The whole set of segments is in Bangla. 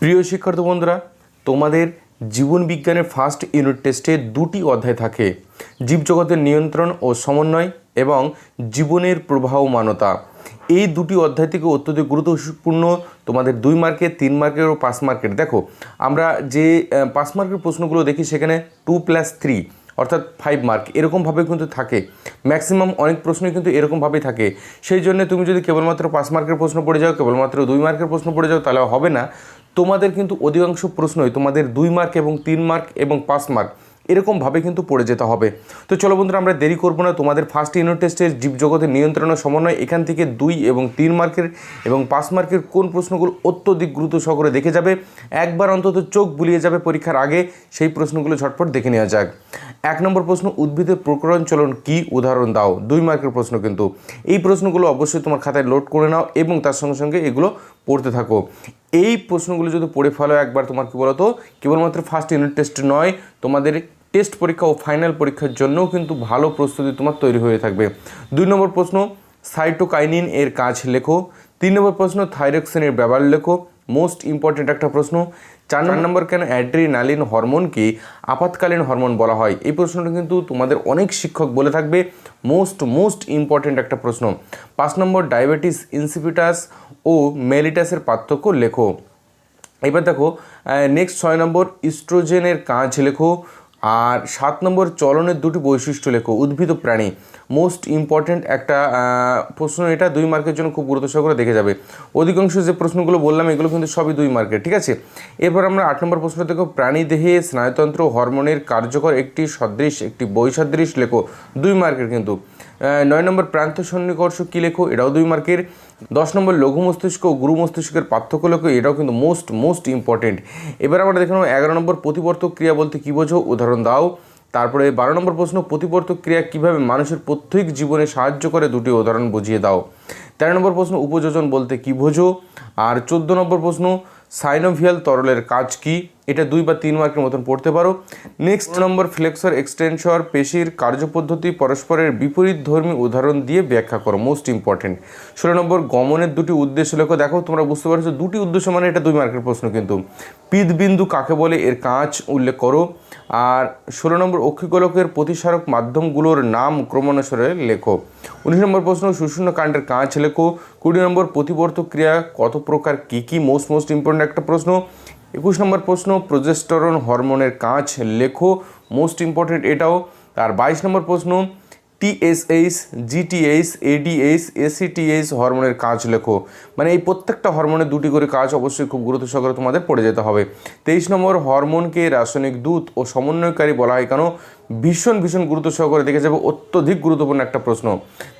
প্রিয় শিক্ষার্থী বন্ধুরা, তোমাদের জীবন বিজ্ঞানের ফার্স্ট ইউনিট টেস্টে দুটি অধ্যায় থাকে। জীবজগতের নিয়ন্ত্রণ ও সমন্বয় এবং জীবনের প্রবাহ মানতা। এই দুটি অধ্যায় থেকে অত্যধিক গুরুত্বপূর্ণ, তোমাদের দুই মার্কের তিন মার্কের ও পাঁচ মার্কেট দেখো, আমরা যে পাঁচ মার্কের প্রশ্নগুলো দেখি সেখানে টু প্লাস থ্রি অর্থাৎ ফাইভ মার্ক এরকমভাবে কিন্তু থাকে। ম্যাক্সিমাম অনেক প্রশ্নই কিন্তু এরকমভাবেই থাকে। সেই জন্য তুমি যদি কেবলমাত্র পাঁচ মার্কের প্রশ্ন পড়ে যাও, কেবলমাত্র দুই মার্কের প্রশ্ন পড়ে যাও, তাহলে হবে না। তোমাদের কিন্তু অধিকাংশ প্রশ্নই তোমাদের দুই মার্ক এবং তিন মার্ক এবং পাঁচ মার্ক এরকমভাবে কিন্তু পড়ে যেতে হবে। তো চলো বন্ধুরা, আমরা দেরি করব না। তোমাদের ফার্স্ট ইউনিট টেস্টের জীবজগতের নিয়ন্ত্রণ সমন্বয়, এখান থেকে দুই এবং তিন মার্কের এবং পাঁচ মার্কের কোন প্রশ্নগুলো অত্যধিক গুরুত্ব সহকারে দেখে যাবে? একবার অন্তত চোখ বুলিয়ে যাবে পরীক্ষার আগে। সেই প্রশ্নগুলো ঝটপট দেখে নেওয়া যাক। এক নম্বর প্রশ্ন, উদ্ভিদের প্রকরণ চলন কি? উদাহরণ দাও। দুই মার্কের প্রশ্ন কিন্তু। এই প্রশ্নগুলো অবশ্যই তোমার খাতায় লোড করে নাও এবং তার সঙ্গে সঙ্গে এগুলো পড়তে থাকো। এই প্রশ্নগুলো যদি পড়ে ফেলো একবার, তোমার কি বলতো? কেবলমাত্র ফার্স্ট ইউনিট টেস্ট নয়, তোমাদের টেস্ট পরীক্ষা ও ফাইনাল পরীক্ষার জন্যও কিন্তু ভালো প্রস্তুতি তোমার তৈরি হয়ে থাকবে। দুই নম্বর প্রশ্ন সাইটোকাইনিন এর কাজ লেখো। তিন নম্বর প্রশ্ন থাইরক্সিনের ব্যবহার লেখো। মোস্ট ইম্পর্ট্যান্ট একটা প্রশ্ন চার নম্বর কেন? অ্যাড্রিনালিন হরমোনকে আপাতকালীন হরমোন বলা হয়। এই প্রশ্নটা কিন্তু তোমাদের অনেক শিক্ষক বলে থাকবে। মোস্ট মোস্ট ইম্পর্ট্যান্ট একটা প্রশ্ন। পাঁচ নম্বর ডায়াবেটিস ইনসিপিটাস ও মেলিটাসের পার্থক্য লেখো। এবার দেখো নেক্সট ছয় নম্বর ইস্ট্রোজেনের কাজ লেখো। আর সাত নম্বর চলনের দুটি বৈশিষ্ট্য লেখো। উদ্ভিদ প্রাণী। মোস্ট ইম্পর্ট্যান্ট একটা প্রশ্ন এটা, দুই মার্কের জন্য খুব গুরুত্ব সহকারে দেখে যাবে। অধিকাংশ যে প্রশ্নগুলো বললাম, এগুলো কিন্তু সবই দুই মার্কের, ঠিক আছে? এরপর আমরা আট নম্বর প্রশ্ন দেখো। প্রাণী দেহে স্নায়ুতন্ত্র হরমোনের কার্যকর একটি সদৃশ, একটি বৈসাদৃশ লেখো। দুই মার্কের কিন্তু। নয় নম্বর প্রান্ত সন্নিকর্ষ কী লেখো? এটাও দুই মার্কের। দশ নম্বর লঘু মস্তিষ্ক ও গুরু মস্তিষ্কের পার্থক্য লেখো এটাও কিন্তু মোস্ট মোস্ট ইম্পর্টেন্ট এবার আমরা দেখে নেব এগারো নম্বর প্রতিবর্তক ক্রিয়া বলতে কী বোঝো? উদাহরণ দাও। তারপরে বারো নম্বর প্রশ্ন, প্রতিবর্তক ক্রিয়া কীভাবে মানুষের প্রত্যেক জীবনে সাহায্য করে? দুটি উদাহরণ বুঝিয়ে দাও। তেরো নম্বর প্রশ্ন, উপযোজন বলতে কী বোঝো? আর চোদ্দ নম্বর প্রশ্ন, সাইনোভিয়াল তরলের কাজ কি? এটা দুই বা তিন মার্কের মতন পড়তে পারো। নেক্সট নম্বর ফ্লেক্সর এক্সটেনশর পেশির কার্যপদ্ধতি, পরস্পরের বিপরীত ধর্মী উদাহরণ দিয়ে ব্যাখ্যা করো মোস্ট ইম্পর্টেন্ট ষোলো নম্বর, গমনের দুটি উদ্দেশ্য লেখো। দেখো, তোমরা বুঝতে পারছ, দুটি উদ্দেশ্য মানে এটা দুই মার্কের প্রশ্ন কিন্তু। পিদবিন্দু কাকে বলে? এর কাজ উল্লেখ করো। আর ষোলো নম্বর, অক্ষিগোলকের প্রতিসারক মাধ্যমগুলোর নাম ক্রমানুসারে লেখো। উনিশ নম্বর প্রশ্ন শূন্য কাণ্ডের কাজ লেখো। কুড়ি নম্বর, প্রতিবর্তক ক্রিয়া কত প্রকার? কী কী? মোস্ট মোস্ট ইম্পর্টেন্ট একটা প্রশ্ন। একুশ নম্বর প্রশ্ন, প্রোজেস্টেরন হরমোনের কাজ লেখো মোস্ট ইম্পর্টেন্ট এটাও। আর বাইশ নম্বর প্রশ্ন টিএসএইচ জিটিএইচ এডিএইচ এসিটিএইচ হরমোনের কাজ লেখো। মানে এই প্রত্যেকটা হরমোনের দুটি করে কাজ অবশ্যই খুব গুরুত্ব সহকারে তোমাদের পড়ে যেতে হবে। তেইশ নম্বর, হরমোনকে রাসায়নিক দূত ও সমন্বয়কারী বলা হয় কেন? ভীষণ ভীষণ গুরুত্ব সহকারে দেখে যাবে, অত্যধিক গুরুত্বপূর্ণ একটা প্রশ্ন।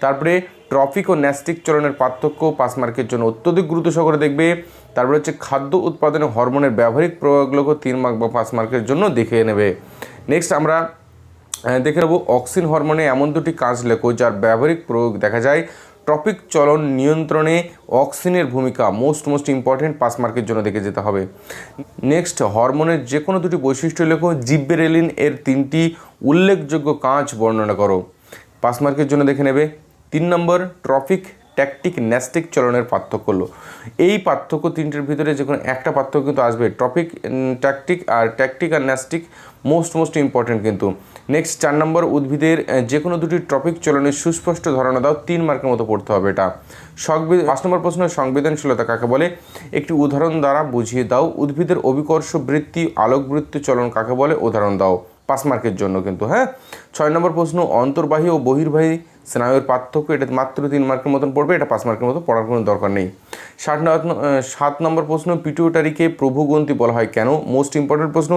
তারপরে, ট্রফিক ও ন্যাস্টিক চলনের পার্থক্য পাঁচ মার্কের জন্য অত্যধিক গুরুত্ব সহকারে দেখবে। তারপরে হচ্ছে খাদ্য উৎপাদনে হরমোনের ব্যবহারিক প্রয়োগগুলোকে তিন মার্ক বা পাঁচ মার্কের জন্য দেখে নেবে। নেক্সট আমরা দেখে নেব অক্সিন হরমোনে এমন দুটি কাজ লেখো যার ব্যবহারিক প্রয়োগ দেখা যায়। ট্রপিক চলন নিয়ন্ত্রণে অক্সিনের ভূমিকা মোস্ট মোস্ট ইম্পর্টেন্ট, পাঁচ মার্কের জন্য দেখে যেতে হবে। নেক্সট হরমোনের যে কোনো দুটি বৈশিষ্ট্য লেখো, জিব্বেরেলিন এর তিনটি উল্লেখযোগ্য কাজ বর্ণনা করো। পাঁচ মার্কের জন্য দেখে নেবে। তিন নম্বর ট্রফিক ট্যাকটিক ন্যাস্টিক চলনের পার্থক্য হলো। এই পার্থক্য তিনটের ভিতরে যে কোনো একটা পার্থক্য কিন্তু আসবে। টপিক ট্যাকটিক আর ট্যাকটিক আর ন্যাস্টিক মোস্ট মোস্ট ইম্পর্টেন্ট কিন্তু। নেক্সট চার নম্বর উদ্ভিদের যে কোনো দুটি টপিক চলনের সুস্পষ্ট ধারণা দাও, তিন মার্কের মতো পড়তে হবে এটা। সংবিধান পাঁচ নম্বর প্রশ্ন, সংবেদনশীলতা কাকে বলে? একটি উদাহরণ দ্বারা বুঝিয়ে দাও, উদ্ভিদের অভিকর্ষ বৃত্তি আলোকবৃত্তি চলন কাকে বলে? উদাহরণ দাও। পাঁচ মার্কের জন্য কিন্তু হ্যাঁ? ছয় নম্বর প্রশ্ন, অন্তর্বাহী ও বহির্বাহী স্নায়ুর পার্থক্য, এটা মাত্র তিন মার্কের মতন পড়বে, এটা পাঁচ মার্কের মতো পড়ার কোনো দরকার নেই। ষাট সাত নম্বর প্রশ্ন পিটুইটারিকে প্রভুগ্রন্থি বলা হয় কেন? মোস্ট ইম্পর্টেন্ট প্রশ্ন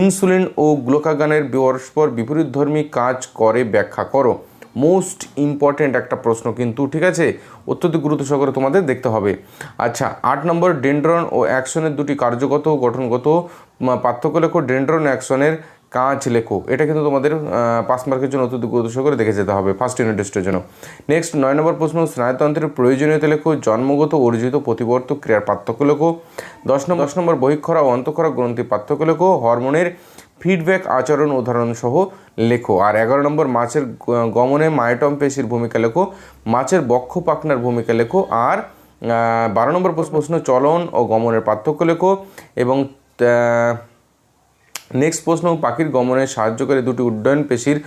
ইনসুলিন ও গ্লোকাগানের পরস্পর বিপরীত ধর্মী কাজ করে, ব্যাখ্যা করো। মোস্ট ইম্পর্টেন্ট একটা প্রশ্ন কিন্তু, ঠিক আছে? অত্যধিক গুরুত্ব সহকারে তোমাদের দেখতে হবে। আচ্ছা আট নম্বর, ডেন্ড্রন ও অ্যাকশনের দুটি কার্যগত ও গঠনগত পার্থক্য লেখো। ডেন্ড্রন অ্যাকশনের কাজ লেখো। এটা কিন্তু তোমাদের পাঁচ মার্কের জন্য অত্যধিক গুরুত্ব সহকারে দেখে যেতে হবে ফার্স্ট ইউনিট টেস্টের জন্য। নেক্সট নয় নম্বর প্রশ্ন, স্নায়ুতন্ত্রের প্রয়োজনীয়তা লেখো, জন্মগত, অর্জিত, প্রতিবর্তক ক্রিয়ার পার্থক্য লেখো। দশ নম্বর দশ নম্বর বহিক্ষরা ও অন্তঃক্ষরা গ্রন্থি পার্থক্য লেখো, হরমোনের ফিডব্যাক আচরণ উদাহরণ সহ লেখো। আর এগারো নম্বর, মাছের গমনে মায়োটম পেশির ভূমিকা লেখো, মাছের বক্ষ পাখনার ভূমিকা লেখো। আর বারো নম্বর প্রশ্ন, চলন ও গমনের পার্থক্য লেখো এবং নেক্সট প্রশ্ন, পাখির গমনে সাহায্যকারী দুটি উড্ডয়ন পেশির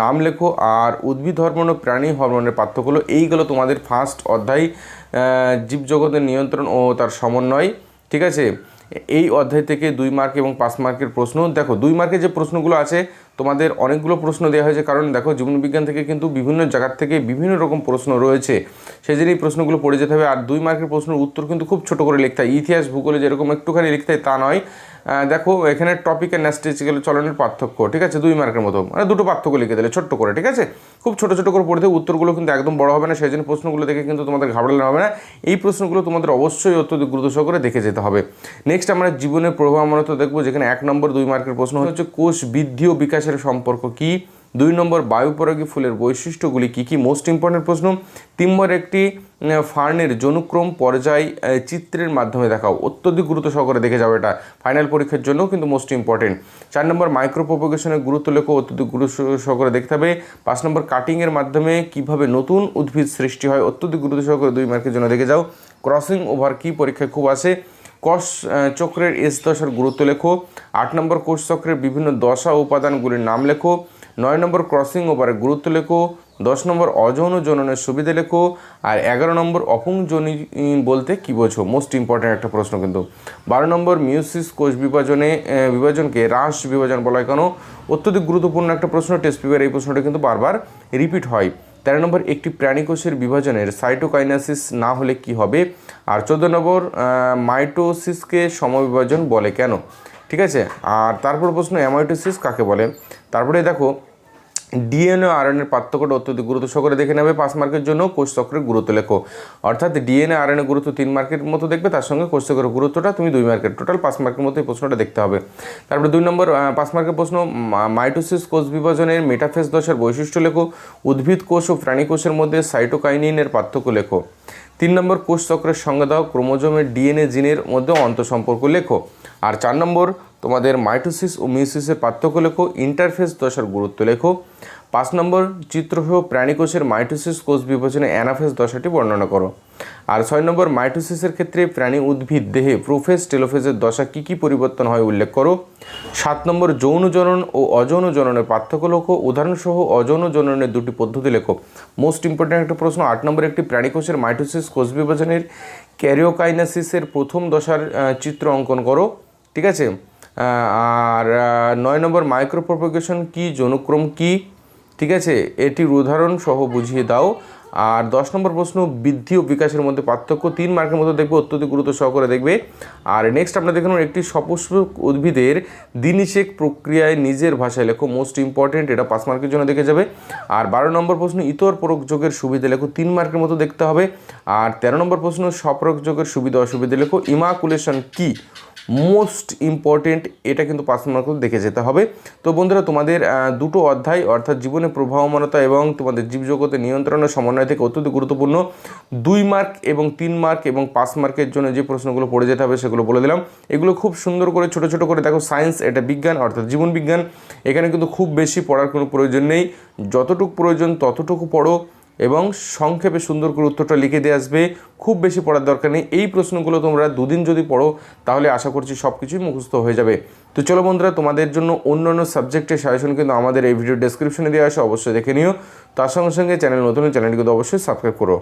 নাম লেখো আর উদ্ভিদ হরমোন ও প্রাণী হরমোনের পার্থক্য হলো এইগুলো তোমাদের ফার্স্ট অধ্যায় জীবজগতের নিয়ন্ত্রণ ও তার সমন্বয়, ঠিক আছে? এই অধ্যায় থেকে দুই মার্ক এবং পাঁচ মার্কের প্রশ্ন, দেখো দুই মার্কের যে প্রশ্নগুলো আছে, তোমাদের অনেকগুলো প্রশ্ন দেওয়া হয়েছে, কারণ দেখো জীবনবিজ্ঞান থেকে কিন্তু বিভিন্ন জায়গার থেকে বিভিন্ন রকম প্রশ্ন রয়েছে, সেই জন্য প্রশ্নগুলো পড়ে যেতে হবে, আর দুই মার্কের প্রশ্নের উত্তর কিন্তু খুব ছোট করে লিখতে হয়, ইতিহাস ভূগোলে যেরকম একটুখানি লিখতে হয় তা নয় দেখো, এখানে টপিক অ্যান্ড ন্যাস্টিক্যাল চলনের পার্থক্য, ঠিক আছে? দুই মার্কের মতো। মানে দুটো পার্থক্য লিখে দিলে, ছোট্ট করে, ঠিক আছে? খুব ছোটো ছোটো করে পড়তে উত্তরগুলো কিন্তু একদম বড় হবে না, সেই জন্য প্রশ্নগুলো দেখে কিন্তু তোমাদের ঘাবড়ালে হবে না। এই প্রশ্নগুলো তোমাদের অবশ্যই অত্যন্ত গুরুত্ব সহকারে দেখে যেতে হবে। নেক্সট আমরা জীবনের প্রভাব, আমরা তো দেখব যেখানে এক নম্বর, দুই মার্কের প্রশ্ন হচ্ছে, কোষ বৃদ্ধি ও বিকাশের সম্পর্ক কি? দুই নম্বর বায়ুপরাগী ফুলের বৈশিষ্ট্যগুলি কী কী? মোস্ট ইম্পর্টেন্ট প্রশ্ন তিন একটি ফার্নের জনুক্রম পর্যায় চিত্রের মাধ্যমে দেখাও। অত্যধিক গুরুত্ব সহকারে দেখে যাবে এটা ফাইনাল পরীক্ষার জন্য কিন্তু মোস্ট ইম্পর্টেন্ট চার নম্বর মাইক্রো গুরুত্ব লেখো, অত্যধিক গুরুত্ব সহকারে দেখতে হবে। পাঁচ নম্বর কাটিংয়ের মাধ্যমে কীভাবে নতুন উদ্ভিদ সৃষ্টি হয়, অত্যধিক গুরুত্ব সহকারে দুই মার্কের জন্য দেখে যাও। ক্রসিং ওভার কি পরীক্ষায় খুব আসে। কোষ চক্রের এস দশার গুরুত্ব লেখো। আট নম্বর কোষ চক্রের বিভিন্ন দশা উপাদানগুলির নাম লেখো। নয় নম্বর ক্রসিং ওভারের গুরুত্ব লেখো, দশ নম্বর অযৌন জননের সুবিধা লেখো আর এগারো নম্বর অপুংজনী বলতে কী বোঝো? মোস্ট ইম্পর্ট্যান্ট একটা প্রশ্ন কিন্তু। বারো নম্বর মিউসিস কোষ বিভাজনে বিভাজনকে হ্রাস বিভাজন বলা কেন? অত্যধিক গুরুত্বপূর্ণ একটা প্রশ্ন টেস্ট পেপার এই প্রশ্নটা কিন্তু বারবার রিপিট হয়। তেরো নম্বর একটি প্রাণীকোষের বিভাজনের সাইটোকাইনাসিস না হলে কি হবে? আর চোদ্দ নম্বর মাইটোসিসকে সমবিভাজন বলে কেন? ঠিক আছে? আর তারপর প্রশ্ন অ্যামাইটোসিস কাকে বলে? তারপরে দেখো, ডিএনএ আর এর পার্থক্যটা অত্যধিক গুরুত্ব সহকারে দেখে নেবে, পাঁচ মার্কের জন্য কোষ চক্রের গুরুত্ব লেখো। অর্থাৎ ডিএনএ আর এর গুরুত্ব তিন মার্কের মতো দেখবে, তার সঙ্গে কোষ চক্রের গুরুত্বটা তুমি দুই মার্কের টোটাল পাঁচ মার্কের মতো এই প্রশ্নটা দেখতে হবে। তারপরে দুই নম্বর পাঁচ মার্কের প্রশ্ন মাইটোসিস কোষ বিভাজনের মেটাফেস দশার বৈশিষ্ট্য লেখো। উদ্ভিদ কোষ ও প্রাণী কোষের মধ্যে সাইটোকাইনিনের পার্থক্য লেখো। তিন নম্বর কোষচক্রের সঙ্গে দাও ক্রোমোজোমের ডিএনএ জিনের মধ্যে অন্তঃসম্পর্ক লেখো। আর চার নম্বর তোমাদের মাইটোসিস ও মিউসিসের পার্থক্য লেখো, ইন্টারফেস দশার গুরুত্ব লেখো। পাঁচ নম্বর চিত্রসহ প্রাণীকোষের মাইটোসিস কোষ বিভাজনে অ্যানাফেস দশাটি বর্ণনা করো। আর ছয় নম্বর মাইটোসিসের ক্ষেত্রে প্রাণী উদ্ভিদ, দেহে প্রোফেজ, টেলোফেজের দশা কী কী পরিবর্তন হয় উল্লেখ করো। সাত নম্বর যৌন জনন ও অযৌন জননের পার্থক্য লক্ষ্য উদাহরণসহ অযৌন জননের দুটি পদ্ধতি লেখো। মোস্ট ইম্পর্ট্যান্ট একটা প্রশ্ন, আট নম্বর একটি প্রাণীকোষের মাইটোসিস কোষ বিভাজনের ক্যারিওকাইনাসিসের প্রথম দশার চিত্র অঙ্কন করো। ঠিক আছে? আর নয় নম্বর মাইক্রোপ্রোপোগেশন কী, জনুক্রম কি? ঠিক আছে? এটির উদাহরণ সহ বুঝিয়ে দাও। আর দশ নম্বর প্রশ্ন, বৃদ্ধি ও বিকাশের মধ্যে পার্থক্য তিন মার্কের মধ্যে দেখবে অত্যধিক গুরুত্ব সহকারে দেখবে। আর নেক্সট আমরা দেখুন একটি সপুষ্পক উদ্ভিদের দিনিশেক প্রক্রিয়ায় নিজের ভাষায় লেখো। মোস্ট ইম্পর্টেন্ট এটা পাঁচ মার্কের জন্য দেখে যাবে। আর বারো নম্বর প্রশ্ন, ইতর যোগের সুবিধা লেখো তিন মার্কের মতো দেখতে হবে। আর তেরো নম্বর প্রশ্ন যোগের সুবিধা অসুবিধা লেখো। ইমাকুলেশন কি? মোস্ট ইম্পর্টেন্ট এটা কিন্তু পাঁচ মার্ক দেখে যেতে হবে। তো বন্ধুরা, তোমাদের দুটো অধ্যায়, অর্থাৎ জীবনে প্রবাহমানতা এবং তোমাদের জীবজগতের নিয়ন্ত্রণের সমন্বয় থেকে অত্যন্ত গুরুত্বপূর্ণ দুই মার্ক এবং তিন মার্ক এবং পাঁচ মার্কের জন্য যে প্রশ্নগুলো পড়ে যেতে হবে সেগুলো বলে দিলাম। এগুলো খুব সুন্দর করে, ছোট ছোট করে, দেখো সায়েন্স এটা বিজ্ঞান, অর্থাৎ জীবন বিজ্ঞান। এখানে কিন্তু খুব বেশি পড়ার কোনো প্রয়োজন নেই। যতটুকু প্রয়োজন ততটুকু পড়ো। এবং সংক্ষেপে সুন্দর করে উত্তরটা লিখে দিয়ে আসবে। খুব বেশি পড়ার দরকার নেই। এই প্রশ্নগুলো তোমরা দুদিন যদি পড়ো, তাহলে আশা করছি সব কিছুই মুখস্থ হয়ে যাবে। তো চলো বন্ধুরা, তোমাদের জন্য অন্য অন্য সাবজেক্টের সাজেশন কিন্তু আমাদের এই ভিডিও ডেসক্রিপশনে দেওয়া আছে, অবশ্যই দেখে নিও। তার সঙ্গে সঙ্গে চ্যানেল নতুন চ্যানেলটি কিন্তু অবশ্যই সাবস্ক্রাইব করো।